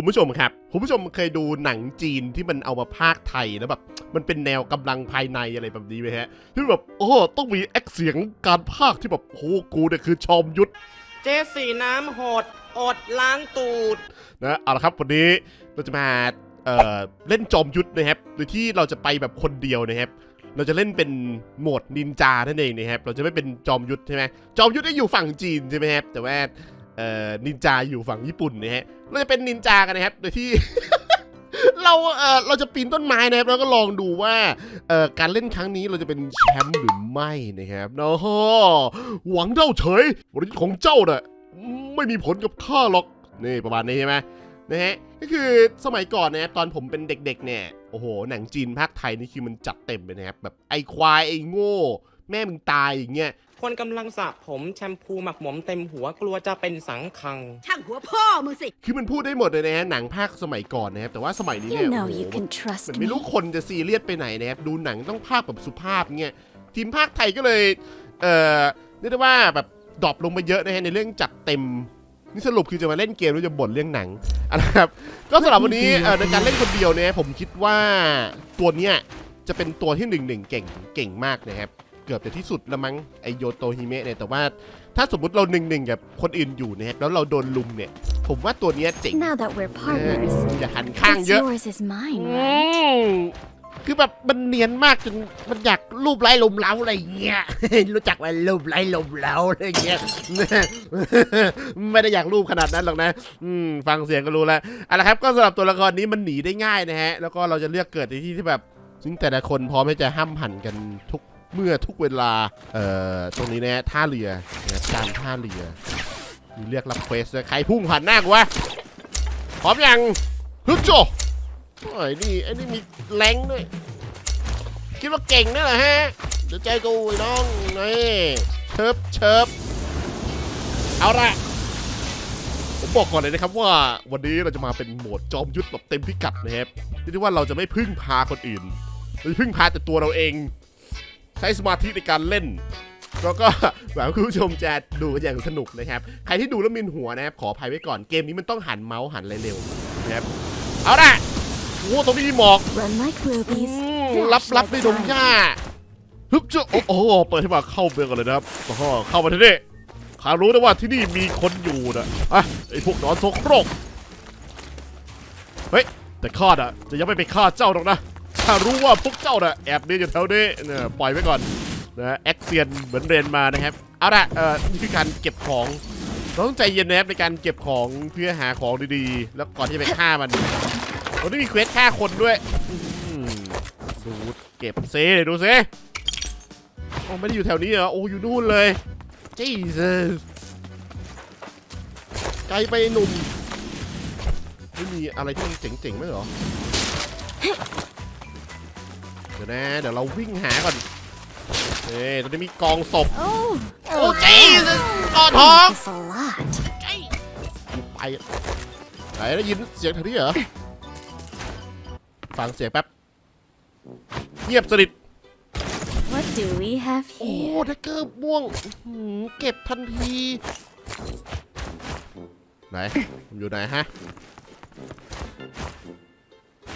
คุณผู้ชมครับ คุณผู้ชมเคยดูหนังจีนที่มันเอามาพากย์ไทยแล้วแบบ มันเป็นแนวกำลังภายในอะไรแบบนี้ไหมฮะ ที่แบบโอ้ต้องมีแอคเสียงการพากย์ที่แบบโอ้กูเนี่ยคือชอมยุทธเจสีน้ำโหดอดล้างตูดนะเอาละครับวันนี้เราจะมาเอ่อเล่นจอมยุทธนะครับโดยที่เราจะไปแบบคนเดียวนะครับเราจะเล่นเป็นโหมดนินจานั่นเองนะครับ เราจะไม่เป็นจอมยุทธใช่ไหมจอมยุทธได้อยู่ฝั่งจีนใช่ไหมครับแต่ว่าเอ่อ นินจาอยู่ฝั่งญี่ปุ่นนะฮะเราจะเป็นนินจากันนะครับโดยที่ เราเออเราจะปีนต้นไม้นะครับแล้วก็ลองดูว่าเออการเล่นครั้งนี้เราจะเป็นแชมป์หรือไม่นะครับเนาะหวังเจ้าเฉยวันนี้ของเจ้าน่ะไม่มีผลกับข้าหรอกนี่ประมาณนี้ใช่ไหมนะฮะก็คือสมัยก่อนนะครับตอนผมเป็นเด็ก ๆ เนี่ยโอ้โหหนังจีนภาคไทยนี่คือมันจัดเต็มเลยนะครับแบบไอ้ควายไอ้โง่ แม่มึงตายอย่างเงี้ย คนกำลังสระผมแชมพูหมักหมมเต็มหัวกลัวจะเป็นสังคัง ช่างหัวพ่อมึงสิ คือมันพูดได้หมดเลยนะฮะหนังภาคสมัยก่อนนะครับแต่ว่าสมัยนี้เนี่ย You โอ้ know โห you can เห trust มือน me. ไม่รู้คนจะซีเรียสไปไหนนะครับดูหนังต้องภาพแบบสุภาพเงี้ยทีมภาคไทยก็เลย เอ่อเรียกได้ว่าแบบดรอปลงมาเยอะนะฮะในเรื่องจัดเต็ม นี่สรุปคือจะมาเล่นเกมหรือจะบ่นเรื่องหนังอะนะครับ ก็สำหรับวันนี้เอ่อในการเล่นคนเดียวเนี่ยผมคิดว่าตัวเนี้ยจะเป็นตัวที่หนึ่งหนึ่งเก่งเก่งมากนะครับ เกือบจะที่สุดแล้วมั้งไอโยโตฮิเมะเนี่ยแต่ว่าถ้าสมมติเราหนึ่งหนึ่งกับคนอื่นอยู่นะครับแล้วเราโดนลุมเนี่ย ผมว่าตัวเนี้ยเจ๋ง Now that we're partners, อย่าหันข้าง what's เยอะ yours is mine, อื right? มคือแบบมันเนียนมากจนมันอยากรูปไร้ลมเล้าอะไรเงี้ย รู้จักว่ารูปไร้ลมเล้าอะไรเงี้ย ไม่ได้อยากรูปขนาดนั้นหรอกนะอืมฟังเสียงก็รู้แล้วเอาละครับก็สำหรับตัวละครนี้มันหนีได้ง่ายนะฮะ แล้วก็เราจะเลือกเกิดในที่ที่แบบซึ่งแต่ละคนพร้อมที่จะห้ามหันกันทุก เมื่อทุกเวลา เอ่อ ตรงนี้นะฮะท่าเรือนะครับการท่าเรือ มีเรียกรับเควสด้วยใครพุ่งผ่านหน้ากูวะ พร้อมยังฮึบโจโอ้ยนี่ไอ้นี่มีแรงด้วย คิดว่าเก่งนั่นแหละฮะ เดี๋ยวใจกูไอ้น้องนี่เชิบเชิบเอาละผมบอกก่อนเลยนะครับว่าวันนี้เราจะมาเป็นโหมดจอมยุทธแบบเต็มพิกัดนะครับเรียกได้ว่าเราจะไม่พึ่งพาคนอื่นเราจะพึ่งพาแต่ตัวเราเอง ใช้สมาธิในการเล่นแล้วก็หวังว่าคุณผู้ชมจะดูกันอย่างสนุกนะครับ ใครที่ดูแล้วมินหัวนะครับ ขออภัยไว้ก่อนเกมนี้มันต้องหันเมาส์หันอะไรเร็วนะครับ เอาละโอ้ตรงนี้มีหมอก Run like อื rubies, มรับรับในดงหญ้าฮึบเจ้าโอ้โอ้เปิดให้มาเข้าเมืองก่อนเลยนะครับโอ้โหเข้ามาที่นี่ข้ารู้นะว่าที่นี่มีคนอยู่นะอะไอพวกหนอนโซโครกเฮ้ยแต่ข้าอะจะยังไม่ไปฆ่าเจ้าหรอกนะ ข้ารู้ว่าพวกเจ้าน่ะแอบเนียนอยู่แถวนี้เนี่ยปล่อยไว้ก่อนนะแอคเซียนเหมือนเรียนมานะครับเอาละเอ่อนี่คือการเก็บของเราต้องใจเย็นนะครับในการเก็บของเพื่อหาของดีๆ แล้วก่อนที่จะไปฆ่ามันเราได้มีเควสฆ่าคนด้วยอืมดูเก็บเซดูซิโอ้ไม่ได้อยู่แถวนี้เหรอโอ้อยู่นู่นเลย Jesus ไกลไปหนุ่มไม่มีอะไรที่มันเจ๋งๆไหมเหรอ เดี๋ยวนะ เดี๋ยวเราวิ่งหาก่อนเอ้ตอนนี้มีกองศพ Oh, โอ้ Jesus กอทอง this a lot. ไปไหนได้ยินเสียงแถวนี้เหรอ ฟังเสียงแป๊บ เงียบสนิท What do we have โอ้ here? แดกเกอร์ม่วงอื้อหือเก็บทันที ไหนผมอยู่ไหนฮะ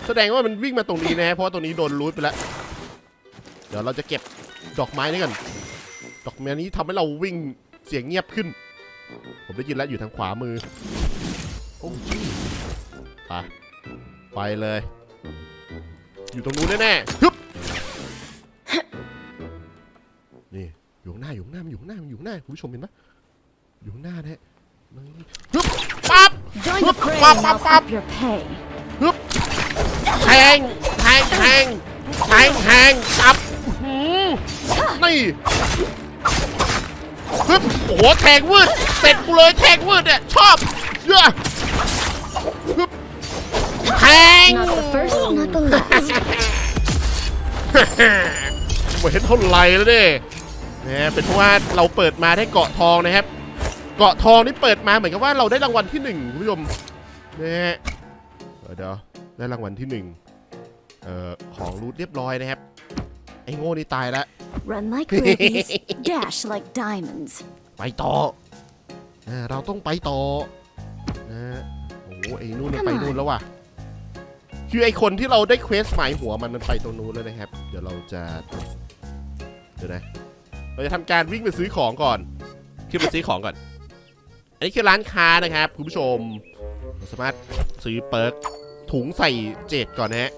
แสดงว่ามันวิ่งมาตรงนี้นะฮะเพราะว่าตรงนี้โดนรูทไปแล้ว เดี๋ยวเราจะเก็บดอกไม้นี่กัน ดอกไม้นี้ทำให้เราวิ่งเสียงเงียบขึ้น ผมได้ยินแล้วอยู่ทางขวามือโอ้ยไปไปเลย อยู่ตรงนู้นแน่ๆฮึบนี่อยู่ข้างหน้าอยู่ข้างหน้ามันอยู่ข้างหน้ามันอยู่ข้างหน้าคุณผู้ชมเห็นปะอยู่ข้างหน้านะฮะนี่ฮึบปั๊บ Join Hup, the fray pop, and pop, I'll pop. up your pay. ฮึบแทงแทงแทงแทงแทงจับอื้อหือนี่ฮึบโอ้โหแทงวืดเสร็จกูเลยแทงวืดเนี่ยชอบเยอะฮึบแทง Not the first, not the last. ไม่เห็นเท่าไหร่แล้วเด้เนี่ยเป็นเพราะว่าเราเปิดมาได้เกาะทองนะครับ เกาะทองนี่เปิดมาเหมือนกับว่าเราได้รางวัลที่หนึ่งคุณผู้ชมเนี่ยเออเดี๋ยวได้รางวัลที่หนึ่ง เอ่อของรูทเรียบร้อยนะครับ ไอ้โง่นี่ตายแล้ว Run like rubies, dash like diamonds. ไปต่อเออเราต้องไปต่อนะฮะโอ้โหไอ้นู่นมันไปนู่นแล้วว่ะ คือไอ้คนที่เราได้เควสหมายหัวมันมันไปตรงนู้นแล้วนะครับ เดี๋ยวเราจะเดี๋ยวนะ เราจะทำการวิ่งไปซื้อของก่อน ขึ้นไปซื้อของก่อน อันนี้คือร้านค้านะครับ คุณผู้ชมเราสามารถซื้อเปิร์กถุงใส่เจดก่อนนะฮะ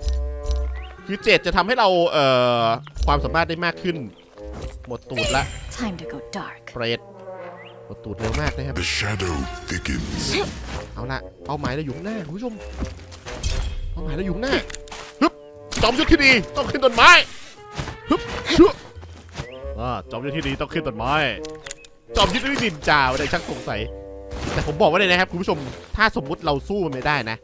คือเจดจะทำให้เราเอ่อความสามารถได้มากขึ้น หมดตูดละ Time to go dark. เปรตหมดตูดเร็วมากนะครับ The shadow thickens. เอาละเป้าหมายเราอยู่ข้างหน้าคุณผู้ชมเป้าหมายเราอยู่ข้างหน้าฮึบจอมยุทธที่ดีต้องขึ้นต้นไม้ฮึบชั่วอ่าจอมยุทธที่ดีต้องขึ้นต้นไม้จอมยุทธที่ดินจ่าไม่ได้ชักสงสัยแต่ผมบอกไว้เลยนะครับคุณผู้ชม ถ้าสมมุติเราสู้มันไม่ได้นะ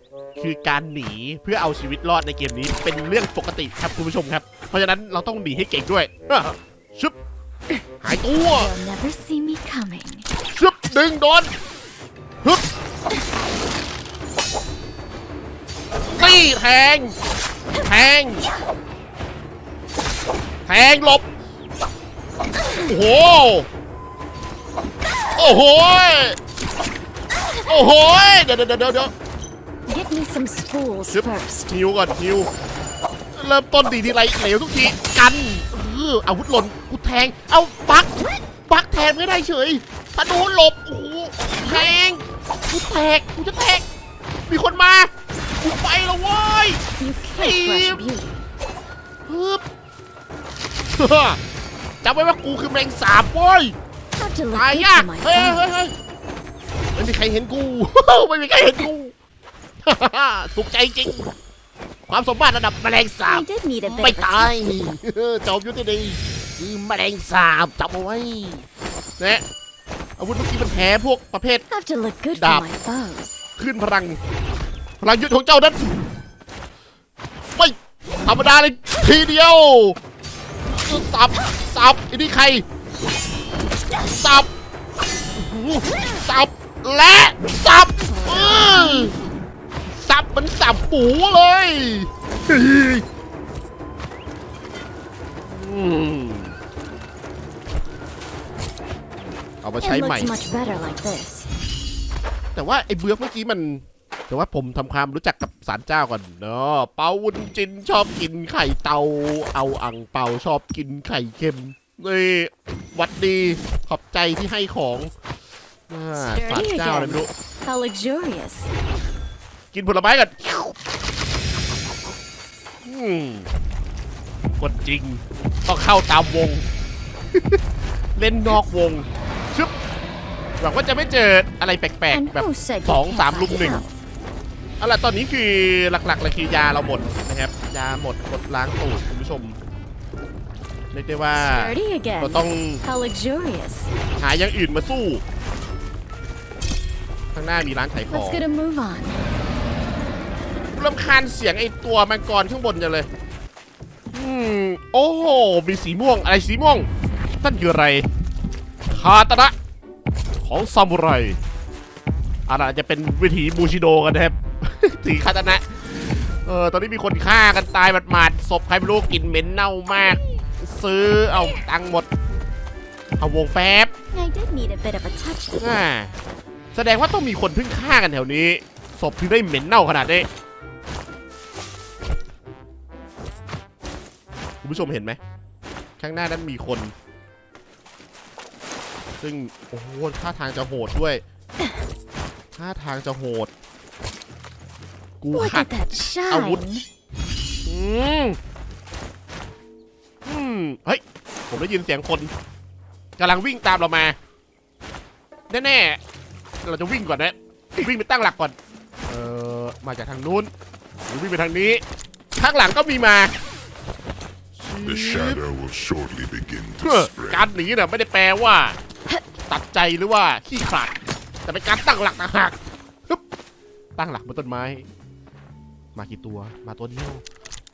คือการหนีเพื่อเอาชีวิตรอดในเกมนี้เป็นเรื่องปกติครับคุณผู้ชมครับ เพราะฉะนั้นเราต้องหนีให้เก่งด้วยอะชึบหายตัว You'll never see me coming. ชึบดึงโดนฮึบตีแทง แทง แทงหลบ โอ้โห โอ้โห โอ้โห เดี๋ยวเดี๋ยวเดี๋ยวเดี๋ยว Get me some spools Yep. first. ฮิวก่อนฮิวเริ่มต้นดีทีไรเหลวทุกทีกันเอออาวุธหล่นกูแทง เอาปักปักแทงไม่ได้เฉยธนูหลบโอ้โหแทงกูแตกกูจะแตกมีคนมากูไปแล้วเว้ย You can't rush Yep. beauty. ฮึบจำไว้ว่ากูคือแมงสาบเว้ย Have to ตาย look ยาก good for my เฮ้ยเฮ้ย friends. เฮ้ยไม่มีใครเห็นกู ไม่มีใครเห็นกู สุขใจจริง ความสมบัติระดับแมลงสาบ I did need a ไม่ bit of ตาย attention. จอมยุทธดีคือแมลงสาบจับเอาไว้นะอาวุธเมื่อกี้มันแพ้พวกประเภท Have to look good Đạp. for my foes. ขึ้นพลัง พลังยุทธของเจ้านั้นไม่ธรรมดาเลยทีเดียว สับ สับอันนี้ใคร สับอื้อหือสับ และ สับอื้อ สับมันสับปูเลยเฮ้ยอืมเอามาใช้ It ใหม่ looks much better like this. แต่ว่าไอ้เบือกเมื่อกี้มัน แต่ว่าผมทำความรู้จักกับสารเจ้าก่อนเนาะเปาวุนจินชอบกินไข่เตา เอาอังเปาชอบกินไข่เค็มนี่หวัดดีขอบใจที่ให้ของอ่าสารเจ้าอะไรไม่รู้ How luxurious. กินผลไม้กันอืมคนจริง ต้องเข้าตามวง เล่นนอกวง ชึบหวังว่าจะไม่เจออะไรแปลก And ๆแบบ who said ส you อง can't สามลุม find หนึ่ง out? เอาล่ะตอนนี้คือหลักๆเลยคือยาเราหมดนะครับ ยาหมดกดล้างตูดคุณผู้ชมเรียกได้ว่า Sturdy again. เราต้อง How luxurious. หาอย่างอื่นมาสู้ ข้างหน้ามีร้านขายของ รำคาญเสียงไอตัวมังกรข้างบนจังเลยอืมโอ้โห มีสีม่วง อะไรสีม่วงนั่นคืออะไร คาตานะของซามูไรอะไรอาจจะเป็นวิถีบูชิโดกันนะครับ สีคาตานะ เออ ตอนนี้มีคนฆ่ากันตายหมาดๆศพใครไม่รู้กลิ่นเหม็นเน่ามาก ซื้อ เอาตังค์หมด เอาวงแป๊บ I did need a bit of a touch. อ่าแสดงว่าต้องมีคนเพิ่งฆ่ากันแถวนี้ ศพถึงได้เหม็นเน่าขนาดนี้ คุณผู้ชมเห็นไหม ข้างหน้านั้นมีคน ซึ่ง โอ้โหท่าทางจะโหดด้วย ท่าทางจะโหด กู Look ขัด at that would- shine. อืมอืมเฮ้ย ผมได้ยินเสียงคนกำลังวิ่งตามเรามา แน่ๆ เราจะวิ่งก่อนนะ วิ่งไปตั้งหลักก่อน เออมาจากทางนู้น หรือวิ่งไปทางนี้ ข้างหลังก็มีมา The shadow will shortly begin เพื่อ to spread. การหนีน่ะไม่ได้แปลว่า ตัดใจหรือว่าขี้ขลาดแต่เป็นการตั้งหลักต่างหากฮึบตั้งหลักบนต้นไม้ มากี่ตัวมาตัวเดียว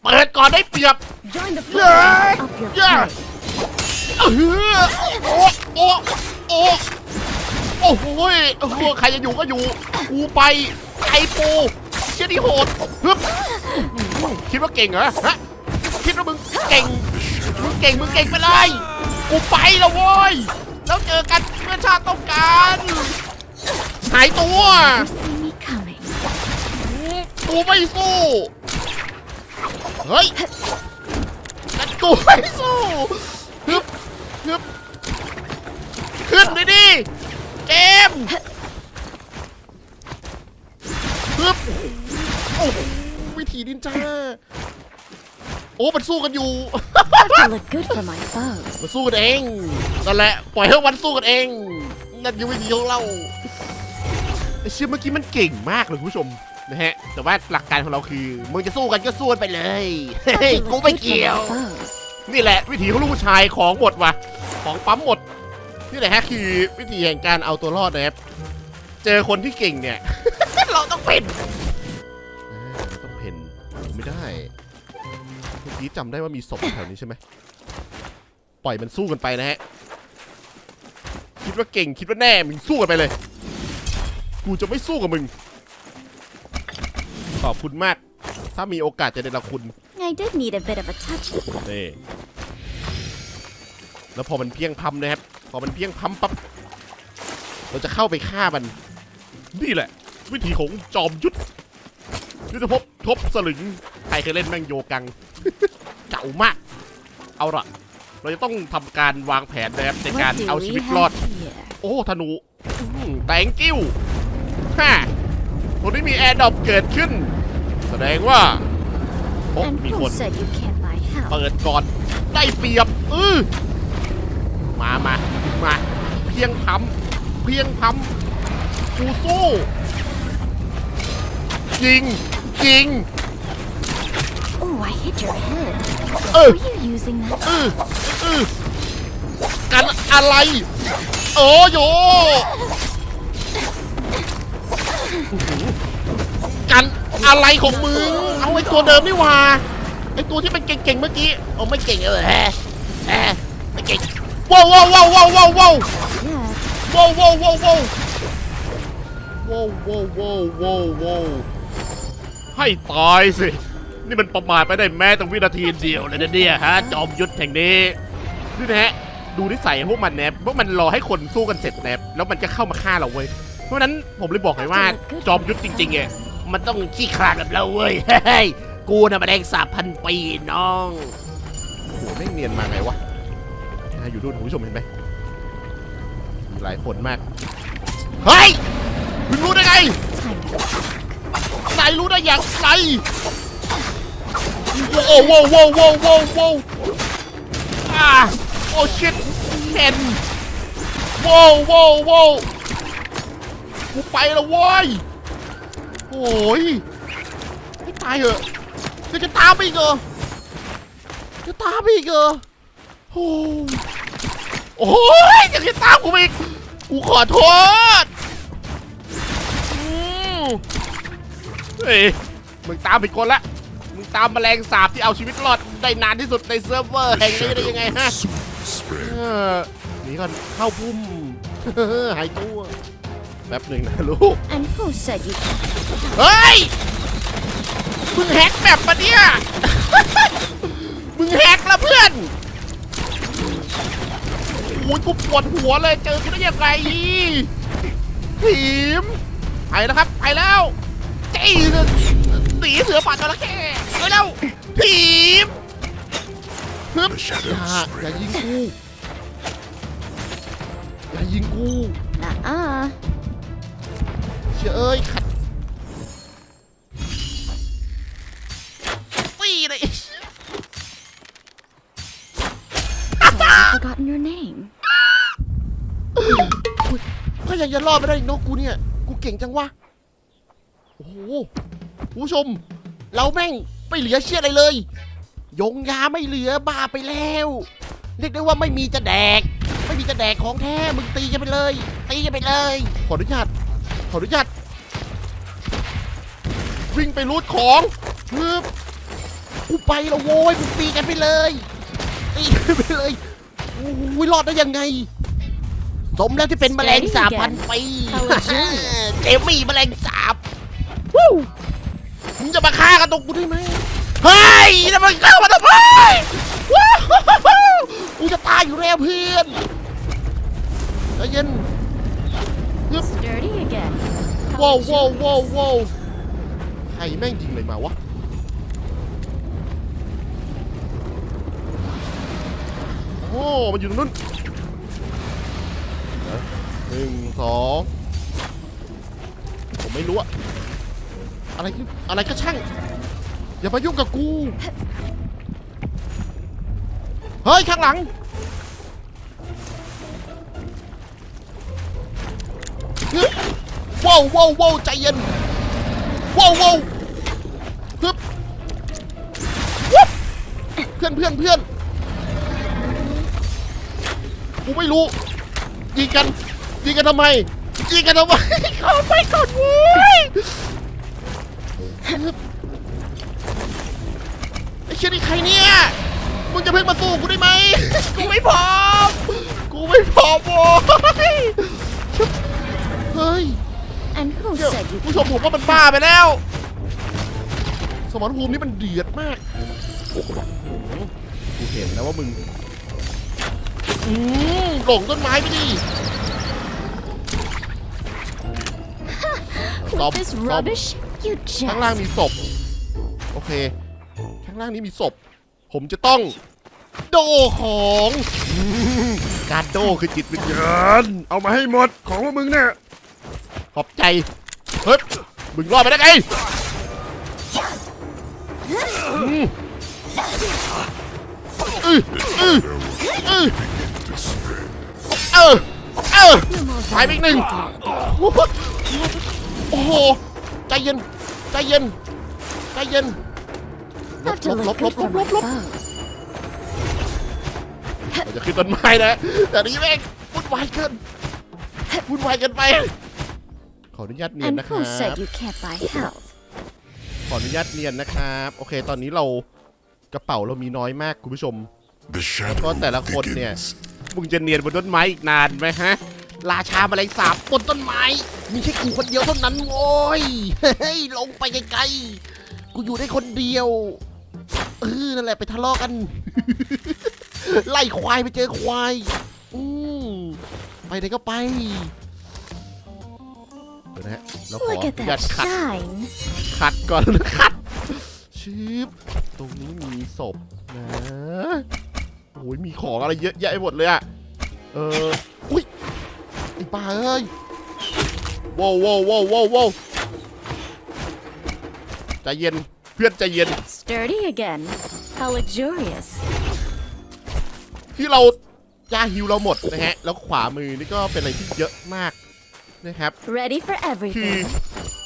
เปิดก่อนได้เปรียบ Join the Yeah. fun. Up your Yeah. play. เออโอ้โอ้โอ้โอ้โหยโอ้โหใครจะอยู่ก็อยู่กูไปไอปูเชี่ยนี่โหดฮึบคิดว่าเก่งเหรอฮะ คิดว่ามึงเก่ง มึงเก่ง มึงเก่งไปเลย กูไปแล้วโว้ย แล้วเจอกันเมื่อชาติต้องการหายตัว You see me coming. กูไม่สู้ เฮ้ยนั่นกูไม่สู้ฮึบฮึบขึ้นเลยดิเกมฮึบโอ้โหวิธีนินจา โอ้มันสู้กันอยู่ To look good for my foes. มันสู้กันเองนั่นแหละปล่อยให้มันสู้กันเอง นั่นคือวิธีของเราไอ้เชื่อเมื่อกี้มันเก่งมากเลยคุณผู้ชมนะฮะ แต่ว่าหลักการของเราคือมึงจะสู้กันก็สู้กันไปเลย เฮ้ย To กู look ไม่ good for เกี่ยว my foes. นี่แหละวิธีของลูกผู้ชายของหมดว่ะของปั๊มหมด นี่แหละฮะคือวิธีแห่งการเอาตัวรอดนะครับ เจอคนที่เก่งเนี่ย เราต้องเป็นอ่าเราต้องเป็นไม่ได้เมื่ อกี้จำได้ว่ามีศพแถวนี้ใช่ไหมปล่อยมันสู้กันไปนะฮะ คิดว่าเก่งคิดว่าแน่ มึงสู้กันไปเลย กูจะไม่สู้กับมึง ขอบคุณมาก ถ้ามีโอกาสจะได้รับคุณ I did need a bit of a touch. นี่แล้วพอมันเพียงพัมนะครับ พอมันเพียงพัมปั๊บ เราจะเข้าไปฆ่ามัน นี่แหละ วิธีของจอมยุทธ ยุทธภพทบสลึง ใครเคยเล่นแม่งโยกัง เก่ามาก เอาละเราจะต้องทำการวางแผนนะครับในการ What เอา do ชี we วิตรอด have here? โอ้ธนูแตงกิ้วฮ่าตรงนี้มีแอร์ดรอปเกิดขึ้น แสดงว่าโอ้ And มีค who น said you can't buy help? เปิดก่อน ได้เปรียบเออมามามา เพียงพำเพียงพำกูสู้ยิง ยิง Oh, I hit your head. เออ Were you using that? เออเออกันอะไร โอ้โยกันอะไรของมึง เอาไอ้ตัวเดิมนี่หว่า ไอ้ตัวที่มันเก่งๆเมื่อกี้โอ้ไม่เก่งเออแฮะแฮะไม่เก่งว้าวว้าวว้าวว้าวว้าวว้าว Yeah. ว้าวว้าวว้าวว้าวว้าวว้าวว้าวว้าวว้าว ให้ตายสิ นี่มันประมาทไปได้แม้แต่วินาทีเดียวเลยนะเนี่ยฮะ จอมยุทธแห่งนี้นี่นะฮะ ดูนิสัยพวกมันแนบพวกมันรอให้คนสู้กันเสร็จแนบแล้วมันจะเข้ามาฆ่าเราเว้ย เพราะนั้นผมเลยบอกเลยว่าจอมยุทธจริงๆเนี่ยมันต้องขี้คลาดแบบเราเว้ย เฮ้ย กูน่ะมาแดงสาบพันปีน้องโอ้โหแม่งเนียนมาไงวะอ่าอยู่ดูคุณผู้ชมเห็นไหมมีหลายคนมาก เฮ้ยมึงรู้ได้ไง นายรู้ได้อย่างไรโอ้โหโว้วโว้วโว้วโว้วอ่าโอ้ชิตเห็นโว้วโว้วโว้วกูไปแล้วเว้ยโอ้ยไม่ตายเหอะจะจะตามไปอีกเหรอจะตามไปอีกเหรอโอ้โอ้ยจะจะตามกูไปอีกกูขอโทษ เฮ้ยมึงตามผิดคนละมึงตามแมลงสาบที่เอาชีวิตรอดได้นานที่สุดในเซิร์ฟเวอร์แห่งนี้ได้ยังไงฮะ Spread. เออหนีก่อนเข้าพุ่ม หายตัวแป๊บหนึ่งนะลูก And who said you can't? เฮ้ย มึงแฮกแบบปะเนี่ย มึงแฮกละเพื่อนโอ้ยกูปวดหัวเลยเจอกูได้ยังไงทีมไปแล้วครับ ไปแล้ว จี้สีเสือป่าจระเข้ไปแล้วทีมฮึบ The อย่า shadows อย่า spread. ยิงกูอย่ายิงกู Nuh-uh. เชื่อเอ้ยขัดปีเลย I've already forgotten your name. ก็ยังจะรอดไม่ได้อีกเนกกูเนี่ย กูเก่งจังวะโอ้โหคุณผู้ชม เราแม่งไม่เหลือเชื่ออะไรเลย ยงยาไม่เหลือบ้าไปแล้ว เรียกได้ว่าไม่มีจะแดก ไม่มีจะแดกของแท้ มึงตีกันไปเลย ตีกันไปเลย ขออนุญาต ขออนุญาต วิ่งไปรูดของฮึบกูไปแล้วโว้ยมึงตีกันไปเลย ตีกันไปเลยโอ้ยรอดได้ยังไง สมแล้วที่เป็นแมลงสาบพันปี How luxurious เจมี่แมลงสาบวู้ มึงจะมาฆ่ากันตรงกูได้ไหมเฮ้ยจะมาฆ่ามาทำไมว้าวกูจะตายอยู่แล้วเพื่อนใจเย็นฮึบ Sturdy again. How ว้าว luxurious. ว้าวว้าวว้าวใครแม่งยิงอะไรมาวะโอ้มันอยู่ตรงนู้นเดี๋ยวหนึ่งสองผมไม่รู้อะ อะไรอะไรก็ช่าง อย่ามายุ่งกับกู เฮ้ย ข้างหลังว้าวว้าวว้าวใจเย็นว้าวว้าวฮึบเพื่อนเพื่อนเพื่อนกูไม่รู้ยิงกันยิงกันทำไมยิงกันทำไมเขาไปก่อนเว้ย ไอ้เชี่ยนี่ใครเนี่ย มึงจะเพิ่งมาสู้กูได้ไหม กูไม่พร้อม กูไม่พร้อมโว้ยชึบเฮ้ย And who เดี๋ยว said you ผู้ชมผมว่ามันบ้าไปแล้ว สมรภูมินี่มันเดือดมากโอ้โหกูเห็นแล้วว่ามึง อืมหลงต้นไม้ไปดิซ่อม With this ซ่อม rubbish? You ข้างล่าง just. มีศพ โอเค ข้างล่างนี้มีศพ ผมจะต้อง โดของอืมการโดคือจิตวิญญาณเอามาให้หมดของพวกมึงเนี่ยขอบใจเฮ้ยมึงรอดไปได้ไงอืมอืออืออือ To spread. เออเออหายไปอีกหนึ่ง โอ้โห ใจเย็น ใจเย็นใจเย็นลบ Have to ลบล look บล good บล for บล my บลบ foes. เราจะขึ้นต้นไม้นะ แต่นี่แม่งวุ่นวายเกินวุ่นวายเกินไป ขออนุญาตเนียน And นะครั who บ said you can't buy health? ขออนุญาตเนียนนะครับ โอเค ตอนนี้เรากระเป๋าเรามีน้อยมากคุณผู้ชม The ก็ shadow แต่ละคนเนี่ย thickens. มึงจะเนียนบนต้นไม้อีกนานไหมฮะ ราชาแมลงสาบบนต้นไม้ มีแค่กูคนเดียวเท่านั้นโว้ยเฮ้ยลงไปไกลๆกูอยู่ได้คนเดียวเออนั่นแหละไปทะเลาะกัน ไล่ควายไปเจอควายอืมไปไหนก็ไปเดี๋ยวนะฮะเราขอ Look อ at นุญาต that ขัด shine. ขัดก่อนนะขัดชืบตรงนี้มีศพนะโอ้ยมีของอะไรเยอะแยะไปหมดเลยอะเอออุ้ยไอ้ ป้าเอ้ยว้าวว้าวว้าวว้าวว้าวใจเย็นเพื่อนใจเย็น Sturdy again. How luxurious. ที่เรายาฮิวเราหมดนะฮะ แล้วขวามือนี่ก็เป็นอะไรที่เยอะมากนะครับ Ready for คือ everything.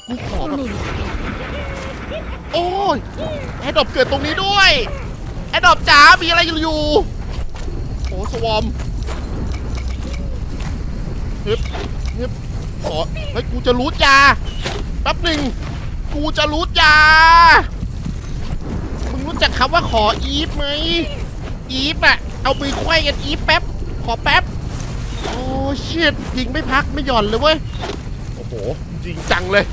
กูขอแบบ Maybe. โอ้ยแอดดอปเกิดตรงนี้ด้วย แอดดอปจ๋ามีอะไรอยู่ โอ้สวอม ฮึบฮึบขอเฮ้ยกูจะรูดยาแป๊บหนึ่งกูจะรูดยามึงรู้จักคำว่าขออีฟไหมอีฟอะเอามือไขว้กันอีฟแป๊บ ขอแป๊บ โอ้ชิตยิงไม่พักไม่หย่อนเลยเว้ย โอ้โหจริงจังเลย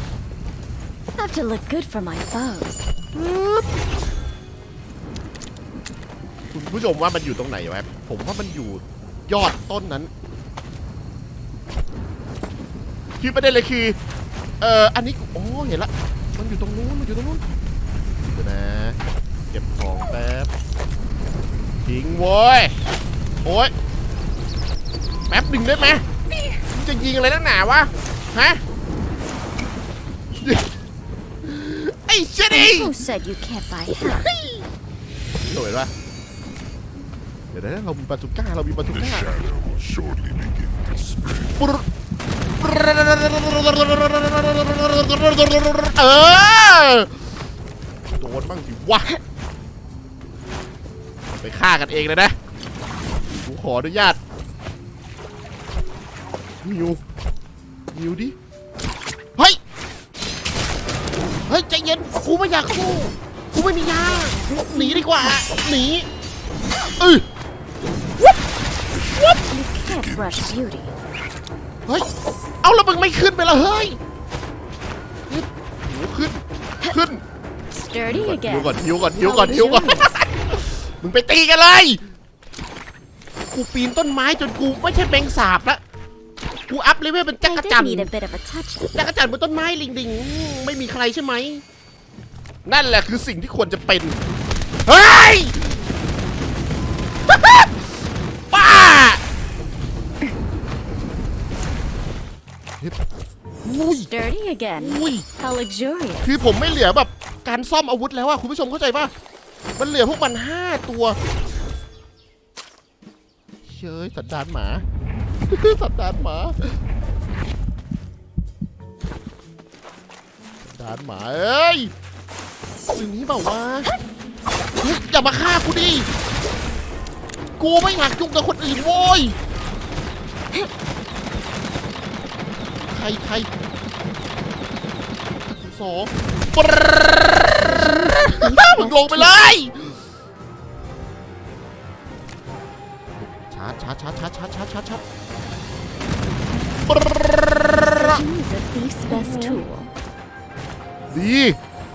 Have to look good for my foes. คุณผู้ชมว่ามันอยู่ตรงไหนวะผมว่ามันอยู่ยอดต้นนั้น คือประเด็นเลยคือ เอ่อ อันนี้ โอ้ เห็นละ มันอยู่ตรงนู้น มันอยู่ตรงนู้นเดี๋ยวนะ เก็บของแป๊บ ทิ้งโว้ย โอ้ย แป๊บหนึ่งได้ไหมมึงจะยิงอะไรนักหนาวะ ฮะ ไอ้เชดดิ And who said you can't buy health? สวยปะเดี๋ยวนะเรามีปาจูก้า เรามีปาจู The ก้า shadow will shortly begin to spread. เออโดนบ้างสิวะ ไปฆ่ากันเองเลยนะกูขออนุญาตหิวหิวดิ เฮ้ย เฮ้ย ใจเย็นกูไม่อยากสู้กูไม่มียาหนีดีกว่า หนีเออ You can't rush beauty. เฮ้ย เอาแล้วมึงไม่ขึ้นไปละเฮ้ยขึ้นโหขึ้น ขึ้น Sturdy หิว again. ก่อนหิวก่อนหิวก่อนหิวก่อน มึงไปตีกันเลย กูปีนต้นไม้จนกูไม่ใช่แมงสาบละ กูอัพเลเวลเป็นจั I กร did จันทร์ need a bit of a touch up. จักรจันทร์บนต้นไม้ลิงดิงอืมไม่มีใครใช่ไหม นั่นแหละคือสิ่งที่ควรจะเป็น เฮ้ย อุ้ย Sturdy again. อุ้ย How luxurious. คือผมไม่เหลือแบบการซ่อมอาวุธแล้วอะคุณผู้ชมเข้าใจป่ะ มันเหลือพวกมันห้าตัวเฮ้ยสันดานหมา สันดานหมาสันดานหมาเอ้ยสิ่งนี้เปล่าวะเฮ้ยอย่ามาฆ่ากูดิ กูไม่อยากยุ่งกับคนอื่นโว้ย ใครใครสองปรมึงลงไปเลยชาร์จชาร์จชาร์จชาร์จชาร์จชาร์จชาร์จชาร์จปร Surgeon is a thief's best tool. ดี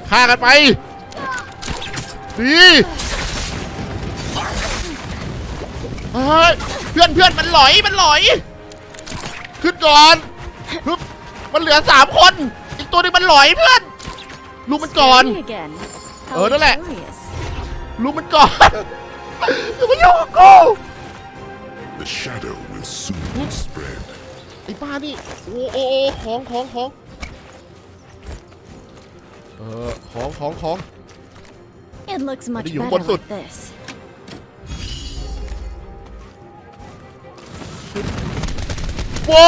ฆ่ากันไปดีเฮ้ยเพื่อนเพื่อนมันหลอยมันหลอย ขึ้นก่อน ฮึบมันเหลือสามคน อีกตัวหนึงมันหลอยเพื่อนลูกมันก่อน Sturdy again. How Ờ, đó là- luxurious. ลูกมันก่อนอย่ามายุ่งกับกู The shadow will soon spread. ไอ้บ้านี่โอ้โอ้โอ้ของของของเออของของของ It looks much Đi dùng better quân sụt. like this. โว้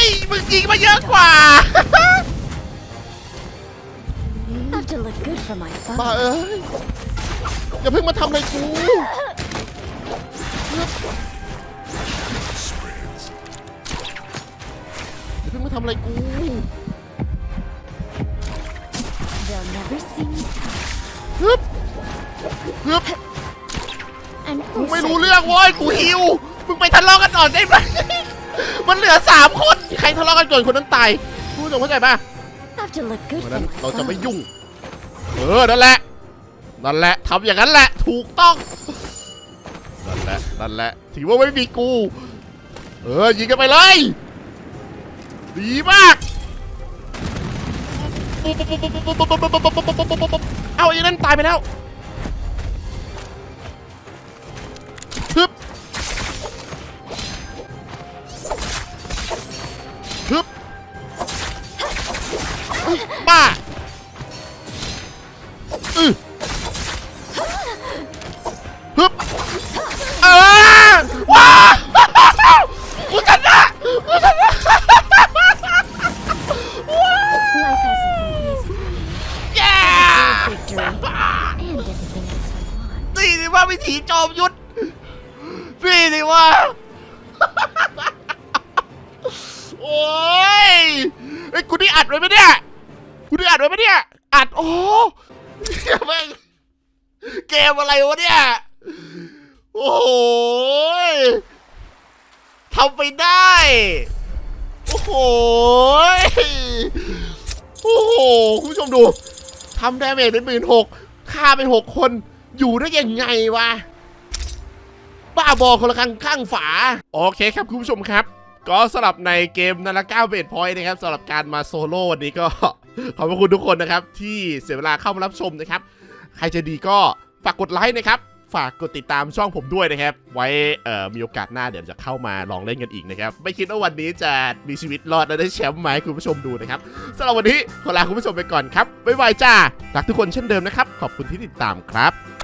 ยมึงยิงมาเยอะกว่า Have to look good for my บ้า foes. เอ้ยอย่าเพิ่งมาทำอะไรกู Spreads. อย่าเพิ่งมาทำอะไรกู They'll never see me come. ฮึบฮึบ And มึง who ไม่ said รู้เรื่องเว้ยกูหิว มึงไปทะเลาะกันก่อนได้ไหม มันเหลือสามคน ใครทะเลาะกันก่อนคนนั้นตายคุณผู้ชมเข้าใจป่ะ have to look good เพราะ for ฉะนั้น my เราจะไม่ foes. ยุ่ง เออ นั่นแหละ นั่นแหละทำอย่างนั้นแหละ ถูกต้อง นั่นแหละ นั่นแหละ ถือว่าไม่มีกู เออ ยิงกันไปเลย ดีมาก เอาไอ้นั่นตายไปแล้ว 마! 으! 어? เนี่ย โอ้โหยทำไปได้ โอ้โหยโอ้โห คุณผู้ชมดู ทำดาเมจเป็นหมื่นหกฆ่าไปหกคน อยู่ได้ยังไงวะ บ้าบอคนละครั้งข้างฝา โอเคครับคุณผู้ชมครับ ก็สำหรับในเกมนาฬิกาเบทพอยต์นะครับสำหรับการมาโซโล่วันนี้ก็ ขอบคุณทุกคนนะครับ ที่เสียเวลาเข้ามารับชมนะครับ ใครจะดีก็ ฝากกดไลค์นะครับ ฝากกดติดตามช่องผมด้วยนะครับ ไว้เอ่อมีโอกาสหน้าเดี๋ยวจะเข้ามาลองเล่นกันอีกนะครับ ไม่คิดว่าวันนี้จะมีชีวิตรอดและได้แชมป์ไหมคุณผู้ชมดูนะครับสำหรับวันนี้ขอลาคุณผู้ชมไปก่อนครับบ๊ายบายจ้ารักทุกคนเช่นเดิมนะครับ ขอบคุณที่ติดตามครับ